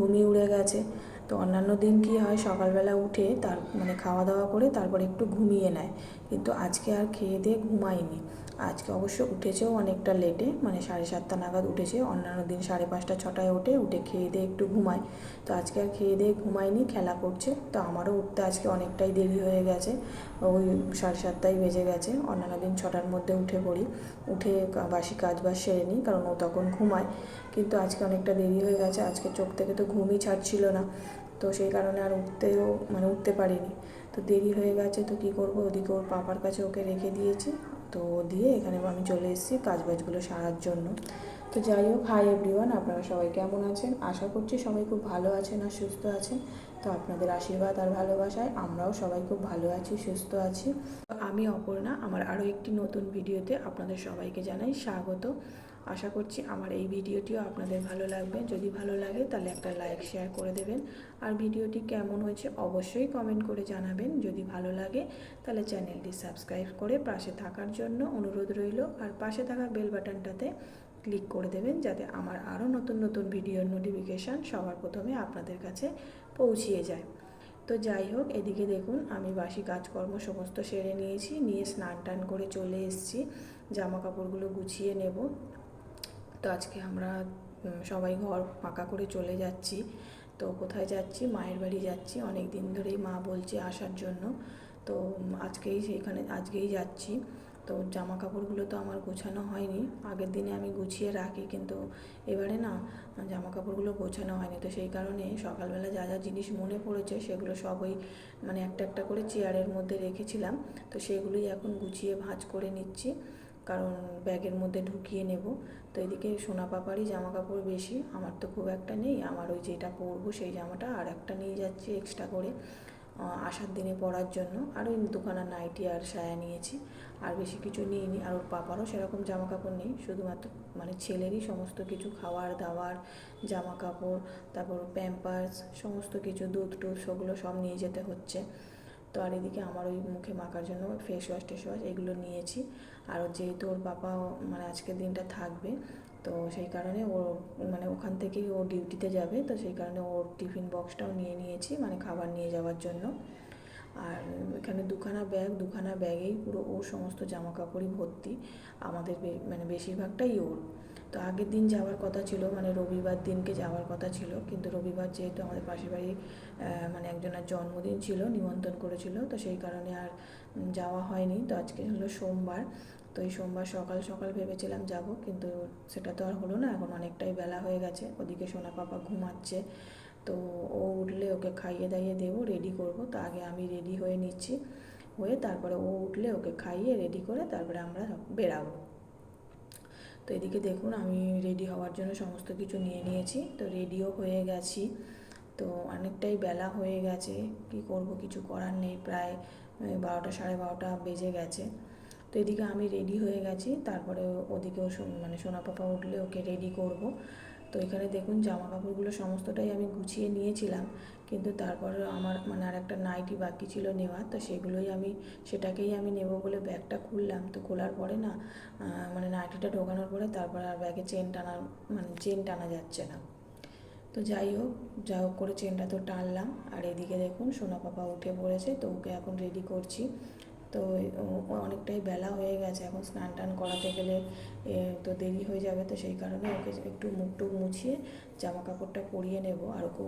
ঘুমই উড়ে গেছে। তো অন্যান্য দিন কি হয়, সকালবেলা উঠে তার মানে খাওয়া দাওয়া করে তারপর একটু ঘুমিয়ে নেয়। কিন্তু আজকে আর খেয়ে দিয়ে ঘুমায়নি। আজকে অবশ্য উঠেছেও অনেকটা লেটে মানে সাড়ে সাতটা নাগাদ উঠেছে। অন্যান্য দিন সাড়ে পাঁচটা, ছটায় ওঠে, উঠে খেয়ে দিয়ে একটু ঘুমায়। তো আজকে আর খেয়ে দিয়ে ঘুমায়নি, খেলা করছে। তো আমারও উঠতে আজকে অনেকটাই দেরি হয়ে গেছে। ওই সাড়ে সাতটাই বেজে গেছে। অন্যান্য দিন ছটার মধ্যে উঠে পড়ি। উঠে বাসি কাজ বাজ সেরে নিই, কারণ ও তখন ঘুমায়। কিন্তু আজকে অনেকটা দেরি হয়ে গেছে। আজকে চোখ থেকে তো ঘুমই ছাড়ছিল না। তো সেই কারণে আর উঠতেও মানে উঠতে পারিনি। তো দেরি হয়ে গেছে, তো কী করব? ওদিকে ওর পাপার কাছে ওকে রেখে দিয়েছি। তো দিয়ে এখানে আমি চলে এসেছি কাজবাজগুলো সারার জন্য। তো যাই হোক হাই এভরিওয়ান আপনারা সবাই কেমন আছেন? আশা করছি সবাই খুব ভালো আছেন আর সুস্থ আছেন। তো আপনাদের আশীর্বাদ আর ভালোবাসায় আমরাও সবাই খুব ভালো আছি, সুস্থ আছি। আমি অপর্ণা, আমার আরও একটি নতুন ভিডিওতে আপনাদের সবাইকে জানাই স্বাগত। আশা করছি আমার এই ভিডিওটিও আপনাদের ভালো লাগবে। যদি ভালো লাগে তাহলে একটা লাইক, শেয়ার করে দেবেন। আর ভিডিওটি কেমন হয়েছে অবশ্যই কমেন্ট করে জানাবেন। যদি ভালো লাগে তাহলে চ্যানেলটি সাবস্ক্রাইব করে পাশে থাকার জন্য অনুরোধ রইল। আর পাশে থাকা বেল বাটনটাতে ক্লিক করে দেবেন যাতে আমার আরও নতুন নতুন ভিডিওর নোটিফিকেশান সবার প্রথমে আপনাদের কাছে পৌঁছিয়ে যায়। তো যাই হোক, এদিকে দেখুন, আমি বাসি কাজকর্ম সমস্ত সেরে নিয়েছি, নিয়ে স্নান টান করে চলে এসেছি জামা কাপড়গুলো গুছিয়ে নেব। তো আজকে আমরা সবাই ঘর পাকা করে চলে যাচ্ছি। তো কোথায় যাচ্ছি? মায়ের বাড়ি যাচ্ছি, অনেক দিন ধরেই মা বলছে আসার জন্য। তো আজকেই সেইখানে, আজকেই যাচ্ছি। তো জামা কাপড়গুলো তো আমার গোছানো হয়নি। আগের দিনে আমি গুছিয়ে রাখি, কিন্তু এবারে না জামা কাপড়গুলো গোছানো হয়নি। তো সেই কারণে সকালবেলা যা যা জিনিস মনে পড়েছে, সেগুলো সব ওই মানে একটা একটা করে চেয়ারের মধ্যে রেখেছিলাম। তো সেগুলোই এখন গুছিয়ে ভাঁজ করে নিচ্ছি, কারণ ব্যাগের মধ্যে ঢুকিয়ে নেব। তো এদিকে সোনা পাপারই জামা কাপড় বেশি, আমার তো খুব একটা নেই। আমার ওই যেটা পরবো সেই জামাটা আর একটা নিয়ে যাচ্ছি এক্সট্রা করে। আসার দিনে পরার জন্য। আর ওই দুখানা নাইটি আর সায়া নিয়েছি। আর বেশি কিছু নিইনি। আর ওর পাপারও সেরকম জামা কাপড় নেই। শুধুমাত্র মানে ছেলেরই সমস্ত কিছু, খাওয়ার, দাওয়ার জামা কাপড় তারপর প্যাম্পার্স সমস্ত কিছু, দুধ টুধ সেগুলো সব নিয়ে যেতে হচ্ছে। তো আর এদিকে আমার ওই মুখে মাখার জন্য ফেস ওয়াশ টেস ওয়াশ এগুলো নিয়েছি। আর যেহেতু ওর বাবা মানে আজকের দিনটা থাকবে তো সেই কারণে ও মানে ওখান থেকেই ও ডিউটিতে যাবে। তো সেই কারণে ওর টিফিন বক্সটাও নিয়ে নিয়েছি মানে খাবার নিয়ে যাওয়ার জন্য। আর এখানে দুখানা ব্যাগ দুখানা ব্যাগেই পুরো ওর সমস্ত জামা কাপড়ই ভর্তি। আমাদের মানে বেশিরভাগটাই ওর। তো আগের দিন যাওয়ার কথা ছিল মানে রবিবার দিনকে যাওয়ার কথা ছিল। কিন্তু রবিবার যেহেতু আমাদের পাশের বাড়ি মানে একজনের জন্মদিন ছিল, নিমন্ত্রণ করেছিল। তো সেই কারণে আর যাওয়া হয়নি। তো আজকে হলো সোমবার। তো এই সোমবার সকাল সকাল ভেবেছিলাম যাব, কিন্তু সেটা তো আর হলো না, এখন অনেকটাই বেলা হয়ে গেছে, ওদিকে সোনা পাপা ঘুমাচ্ছে, তো ও উঠলে ওকে খাইয়ে দাইয়ে দেবো রেডি করব, তো আগে আমি রেডি হয়ে নিচ্ছি, হয়ে তারপরে ও উঠলে ওকে খাইয়ে রেডি করে তারপরে আমরা বেরাবো। তো এদিকে দেখুন, আমি রেডি হওয়ার জন্য সমস্ত কিছু নিয়ে নিয়েছি, তো রেডিও হয়ে গেছি, তো অনেকটাই বেলা হয়ে গেছে, কি করব কিছু করার নেই, প্রায় বারোটা সাড়ে বারোটা বেজে গেছে। তো এদিকে আমি রেডি হয়ে গেছি। তারপরে ওদিকেও মানে সোনা পাপা উঠলে ওকে রেডি করব। তো এখানে দেখুন জামা কাপড়গুলো সমস্তটাই আমি গুছিয়ে নিয়েছিলাম। কিন্তু তারপরে আমার মানে আর একটা নাইটি বাকি ছিল নেওয়ার, তো সেগুলোই আমি, সেটাকেই আমি নেব বলে ব্যাগটা খুললাম। তো খোলার পরে না মানে নাইটিটা ঢোকানোর পরে তারপরে আর ব্যাগে চেন টানা মানে চেন টানা যাচ্ছে না। তো যাই হোক, যা হোক করে চেনটা তো টানলাম। আর এদিকে দেখুন সোনা পাপা উঠে পড়েছে, তো ওকে এখন রেডি করছি। তো অনেকটাই বেলা হয়ে গেছে, এখন স্নান টান করাতে গেলে তো দেরি হয়ে যাবে, তো সেই কারণে ওকে একটু মুখ টুক মুছিয়ে জামা কাপড়টা পরিয়ে নেব। আর ওকে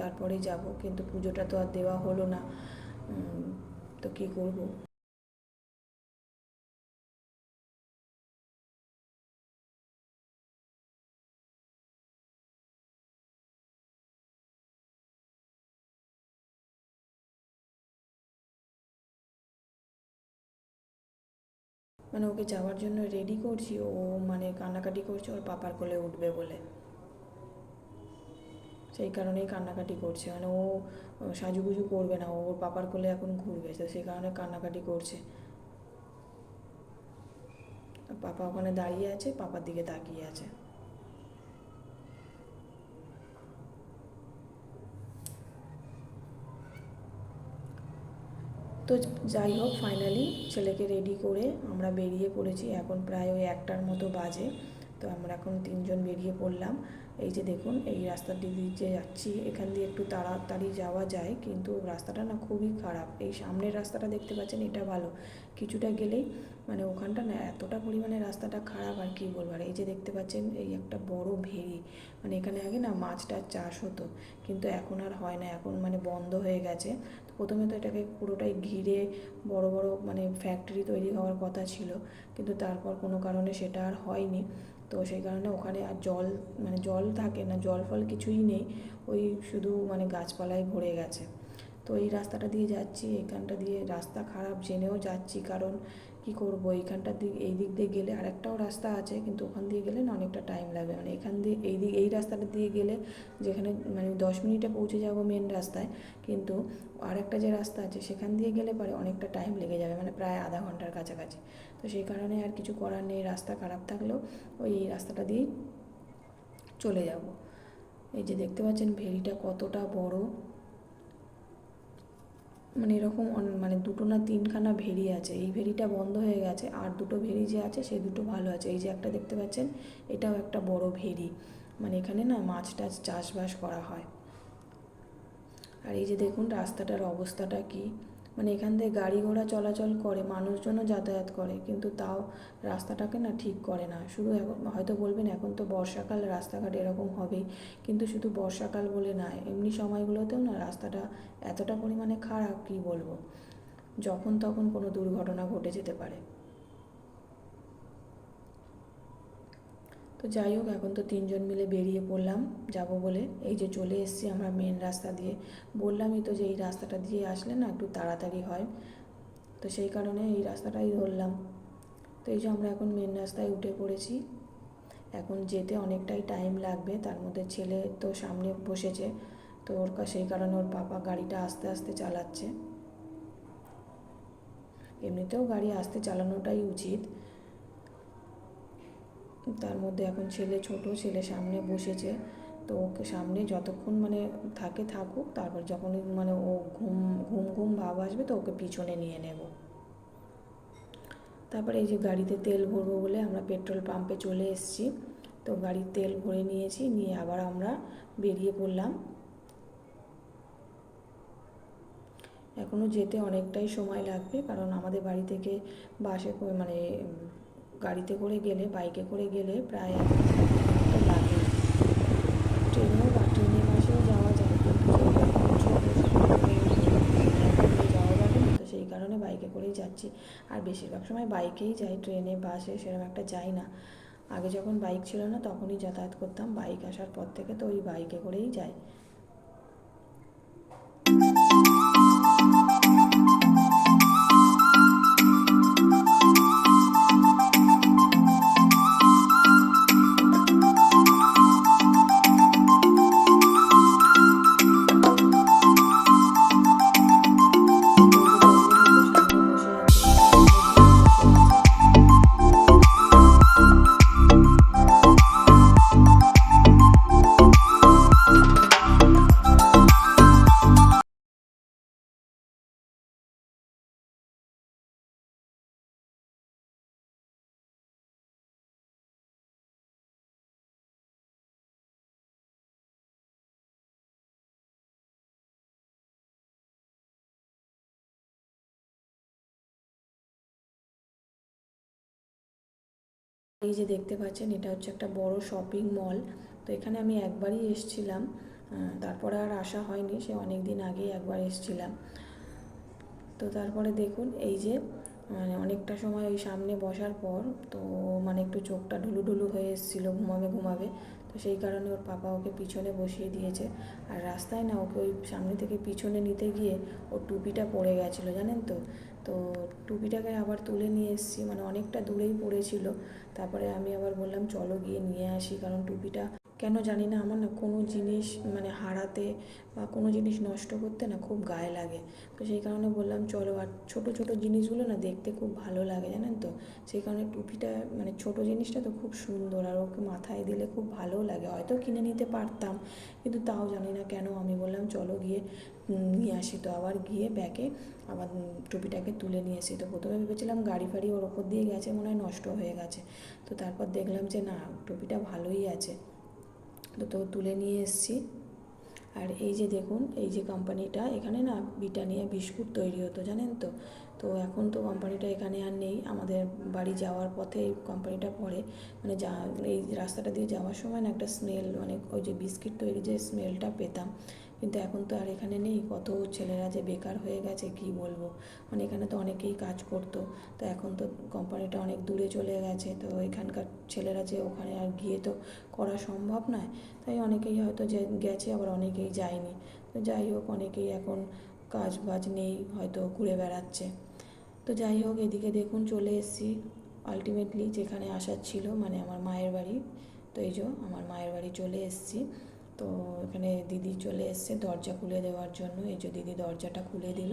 তারপরে যাব, কিন্তু পুজোটা তো আর দেওয়া হলো না। তো কী করব? মানে ওকে যাওয়ার জন্য রেডি করছি, ও মানে কান্নাকাটি করছে, ওর পাপার কোলে উঠবে বলে। সেই কারণেই কান্নাকাটি করছে। মানে ও সাজুগুজু করবে না, ওর পাপার কোলে এখন ঘুরবে, তো সেই কারণে কান্নাকাটি করছে। পাপা ওখানে দাঁড়িয়ে আছে, পাপার দিকে তাকিয়ে আছে। তো যাই হোক ফাইনালি ছেলেকে রেডি করে আমরা বেরিয়ে পড়েছি। এখন প্রায় ওই একটার মতো বাজে, তো আমরা এখন তিনজন বেরিয়ে পড়লাম। এই যে দেখুন, এই রাস্তার দিক দিয়ে যে যাচ্ছি, এখান দিয়ে একটু তাড়াতাড়ি যাওয়া যায়, কিন্তু রাস্তাটা না খুবই খারাপ। এই সামনের রাস্তাটা দেখতে পাচ্ছেন, এটা ভালো। কিছুটা গেলেই মানে ওখানটা না এতটা পরিমাণে রাস্তাটা খারাপ, আর কি বলব? আর এই যে দেখতে পাচ্ছেন, এই একটা বড় ভেড়ি। মানে এখানে আগে না মাছটার চাষ হতো, কিন্তু এখন আর হয় না। এখন মানে বন্ধ হয়ে গেছে। তো প্রথমে তো এটাকে পুরোটাই ঘিরে বড় বড় মানে ফ্যাক্টরি তৈরি হওয়ার কথা ছিল, কিন্তু তারপর কোনো কারণে সেটা আর হয়নি। তো সেই কারণে ওখানে আর জল মানে জল থাকে না, জল ফল কিছুই নেই, ওই শুধু মানে গাছপালায় ভরে গেছে। তো এই রাস্তাটা দিয়ে যাচ্ছি, এখানটা দিয়ে রাস্তা খারাপ জেনেও যাচ্ছি, কারণ কি করব? এইখানটার দিক, এই দিক দিয়ে গেলে আরেকটাও রাস্তা আছে, কিন্তু ওখান দিয়ে গেলে না অনেকটা টাইম লাগবে। মানে এখান দিয়ে, এই দিক, এই রাস্তাটা দিয়ে গেলে যেখানে মানে দশ মিনিটে পৌঁছে যাব মেন রাস্তায়, কিন্তু আরেকটা যে রাস্তা আছে, সেখান দিয়ে গেলে পরে অনেকটা টাইম লেগে যাবে মানে প্রায় আধা ঘণ্টার কাছাকাছি। তো সেই কারণে আর কিছু করার নেই, রাস্তা খারাপ থাকলেও ওই রাস্তাটা দিয়েই চলে যাব। এই যে দেখতে পাচ্ছেন ভেরিটা কতটা বড়। মানে এরকম মানে দুটো না তিনখানা ভেরি আছে। এই ভেরিটা বন্ধ হয়ে গেছে, আর দুটো ভেরি যে আছে, সেই দুটো ভালো আছে। এই যে একটা দেখতে পাচ্ছেন, এটাও একটা বড় ভেরি মানে এখানে না মাছ টাছ চাষবাস করা হয়। আর এই যে দেখুন, রাস্তাটার অবস্থাটা কি। মানে এখান থেকে গাড়ি ঘোড়া চলাচল করে, মানুষজনও যাতায়াত করে, কিন্তু তাও রাস্তাটাকে না ঠিক করে না। শুধু এখন, হয়তো বলবেন এখন তো বর্ষাকাল, রাস্তাঘাট এরকম হবেই, কিন্তু শুধু বর্ষাকাল বলে না, এমনি সময়গুলোতেও না রাস্তাটা এতটা পরিমাণে খারাপ, কী বলব? যখন তখন কোনো দুর্ঘটনা ঘটে যেতে পারে। তো যাই হোক, এখন তো তিনজন মিলে বেরিয়ে পড়লাম, যাব বলে। এই যে চলে এসেছি আমরা মেন রাস্তা দিয়ে। বললামই তো যে এই রাস্তাটা দিয়ে আসলে না একটু তাড়াতাড়ি হয়। তো সেই কারণে এই রাস্তাটাই ধরলাম। তো এই যে আমরা এখন মেন রাস্তায় উঠে পড়েছি। এখন যেতে অনেকটাই টাইম লাগবে, তার মধ্যে ছেলে তো সামনে বসেছে। তো ওর সেই কারণে ওর পাপা গাড়িটা আস্তে আস্তে চালাচ্ছে। এমনিতেও গাড়ি আস্তে চালানোটাই উচিত। তার মধ্যে এখন ছেলে ছোট, ছেলে সামনে বসেছে। তো ওকে সামনে যতক্ষণ মানে থাকে, থাকুক, তারপর যখন মানে ও ঘুম ঘুম ঘুম ভাব আসবে তো ওকে পিছনে নিয়ে নেব। তারপরে এই যে গাড়িতে তেল ভরবো বলে আমরা পেট্রোল পাম্পে চলে এসেছি। তো গাড়ির তেল ভরে নিয়েছি, নিয়ে আবার আমরা বেরিয়ে পড়লাম। এখনও যেতে অনেকটাই সময় লাগবে, কারণ আমাদের বাড়ি থেকে বাসে মানে গাড়িতে করে গেলে, বাইকে করে গেলে প্রায় লাগে। ট্রেনেও বা ট্রেনে বাসেও যাওয়া যায় তো সেই কারণে বাইকে করেই যাচ্ছি। আর বেশিরভাগ সময় বাইকেই যাই, ট্রেনে, বাসে সেরকম একটা যাই না। আগে যখন বাইক ছিল না, তখনই যাতায়াত করতাম। বাইক আসার পর থেকে তো ওই বাইকে করেই যাই। এই যে দেখতে পাচ্ছেন, এটা হচ্ছে একটা বড় শপিং মল তো এখানে আমি একবারই এসেছিলাম তারপরে আর আসা হয়নি, সে অনেক দিন আগেই একবার এসেছিলাম। তো তারপরে দেখুন, এই যে মানে অনেকটা সময় ওই সামনে বসার পর, তো মানে একটু চোখটা ঢুলু ঢুলু হয়ে এসেছিল, ঘুমাবে ঘুমাবে। তো সেই কারণে ওর পাপা ওকে পিছনে বসিয়ে দিয়েছে। আর রাস্তায় না, ওকে ওই সামনে থেকে পিছনে নিতে গিয়ে ওর টুপিটা পড়ে গেছিল, জানেন তো? তো টুপিটাকে আবার তুলে নিয়ে এসেছি মানে অনেকটা দূরেই পড়েছিল। তারপরে আমি আবার বললাম, চলো গিয়ে নিয়ে আসি। কারণ টুপিটা কেন জানি না, আমার না কোনো জিনিস মানে হারাতে বা কোনো জিনিস নষ্ট করতে না খুব গায়ে লাগে। তো সেই কারণে বললাম, চলো আর ছোটো ছোটো জিনিসগুলো না দেখতে খুব ভালো লাগে, জানেন তো? সেই কারণে টুপিটা মানে ছোটো জিনিসটা তো খুব সুন্দর আর ওকে মাথায় দিলে খুব ভালোও লাগে। হয়তো কিনে নিতে পারতাম, কিন্তু তাও জানি না কেন। আমি বললাম, চলো গিয়ে নিয়ে আসি। তো আবার গিয়ে ব্যাগে আবার টুপিটাকে তুলে নিয়ে এসি তো প্রথমে ভেবেছিলাম গাড়ি ফাড়ি ওর ওপর দিয়ে গেছে, মনে হয় নষ্ট হয়ে গেছে। তো তারপর দেখলাম যে না, টুপিটা ভালোই আছে। তো তুলে নিয়ে এসেছি। আর এই যে দেখুন, এই যে কোম্পানিটা এখানে না ব্রিটানিয়া বিস্কুট তৈরি হতো, জানেন তো? তো এখন তো কোম্পানিটা এখানে আর নেই। আমাদের বাড়ি যাওয়ার পথে এই কোম্পানিটা পড়ে। মানে যা, এই রাস্তাটা দিয়ে যাওয়ার সময় না একটা স্মেল মানে ওই যে বিস্কিট তৈরি যে স্মেলটা পেতাম। কিন্তু এখন তো আর এখানে নেই। কত ছেলেরা যে বেকার হয়ে গেছে, কি বলব? মানে এখানে তো অনেকেই কাজ করতো। তো এখন তো কোম্পানিটা অনেক দূরে চলে গেছে। তো এখানকার ছেলেরা যে ওখানে আর গিয়ে তো করা সম্ভব নয়। তাই অনেকেই হয়তো যে গেছে, আবার অনেকেই যায়নি। তো যাই হোক, অনেকেই এখন কাজ বাজ নেই, হয়তো ঘুরে বেড়াচ্ছে। তো যাই হোক, এদিকে দেখুন, চলে এসেছি। আলটিমেটলি যেখানে আসার ছিল মানে আমার মায়ের বাড়ি। তো এই যে আমার মায়ের বাড়ি চলে এসেছি। তো এখানে দিদি চলে এসছে দরজা খুলে দেওয়ার জন্য। এই যে দিদি দরজাটা খুলে দিল।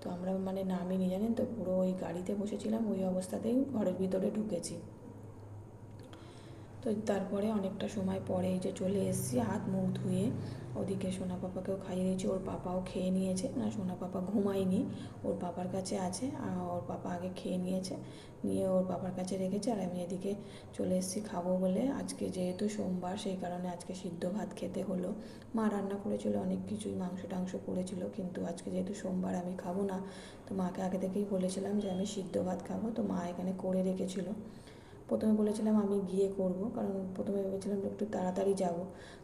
তো আমরা মানে নামিনি, জানেন তো? পুরো ওই গাড়িতে বসেছিলাম, ওই অবস্থাতেই ঘরের ভিতরে ঢুকেছি। তো তারপরে অনেকটা সময় পরে এই যে চলে এসেছি, হাত মুখ ধুয়ে। ওদিকে সোনা পাপাকেও খাইয়ে দিয়েছি, ওর পাপাও খেয়ে নিয়েছে। না, সোনা পাপা ঘুমায়নি, ওর পাপার কাছে আছে, আর ওর পাপা আগে খেয়ে নিয়েছে। নিয়ে ওর পাপার কাছে রেখেছে, আর আমি এদিকে চলে এসেছি খাব বলে। আজকে যেহেতু সোমবার, সেই কারণে আজকে সিদ্ধ ভাত খেতে হলো। মা রান্না করেছিল, অনেক কিছুই মাংস টাংস করেছিল, কিন্তু আজকে যেহেতু সোমবার আমি খাব না, তো মাকে আগে থেকেই বলেছিলাম যে আমি সিদ্ধ ভাত খাব। তো মা এখানে করে রেখেছিল। প্রথমে বলেছিলাম আমি গিয়ে করব, কারণ প্রথমে ভেবেছিলাম একটু তাড়াতাড়ি যাব।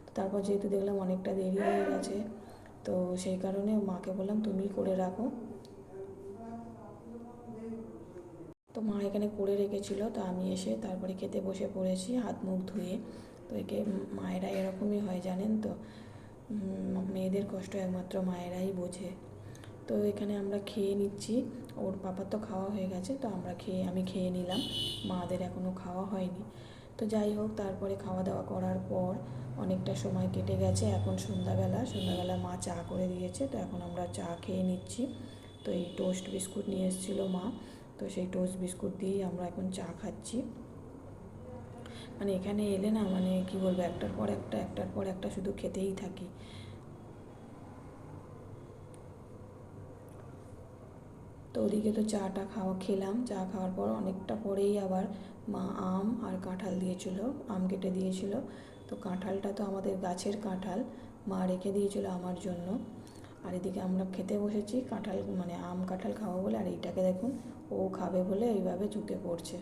তো তারপর যেহেতু দেখলাম অনেকটা দেরি হয়ে গেছে, তো সেই কারণে মাকে বললাম তুমি করে রাখো। তো মা এখানে করে রেখেছিল, তো আমি এসে তারপরে খেতে বসে পড়েছি হাত মুখ ধুয়ে। তো একে মায়েরা এরকমই হয় জানেন তো? মেয়েদের কষ্ট একমাত্র মায়েরাই বোঝে। তো এখানে আমরা খেয়ে নিচ্ছি। ওর পাপার তো খাওয়া হয়ে গেছে, তো আমরা খেয়ে, আমি খেয়ে নিলাম। মাদের এখনও খাওয়া হয়নি। তো যাই হোক, তারপরে খাওয়া দাওয়া করার পর অনেকটা সময় কেটে গেছে। এখন সন্ধ্যাবেলা সন্ধ্যাবেলা মা চা করে দিয়েছে, তো এখন আমরা চা খেয়ে নিচ্ছি। তো এই টোস্ট বিস্কুট নিয়ে এসেছিল মা, তো সেই টোস্ট বিস্কুট দিয়েই আমরা এখন চা খাচ্ছি। মানে এখানে এলে না মানে কি বলব, একটার পর একটা, একটার পর একটা শুধু খেতেই থাকি। তো ওদিকে তো চাটা খাওয়া, খেলাম। চা খাওয়ার পর অনেকটা পরেই আবার মা আম আর কাঁঠাল দিয়েছিল, আম কেটে দিয়েছিল। তো কাঁঠালটা তো আমাদের গাছের কাঁঠাল, মা রেখে দিয়েছিল আমার জন্য। আর এদিকে আমরা খেতে বসেছি, কাঁঠাল মানে আম কাঁঠাল খাওয়া বলে, আর এইটাকে দেখুন, ও খাবে বলে এইভাবে ঝুঁকে পড়ছে।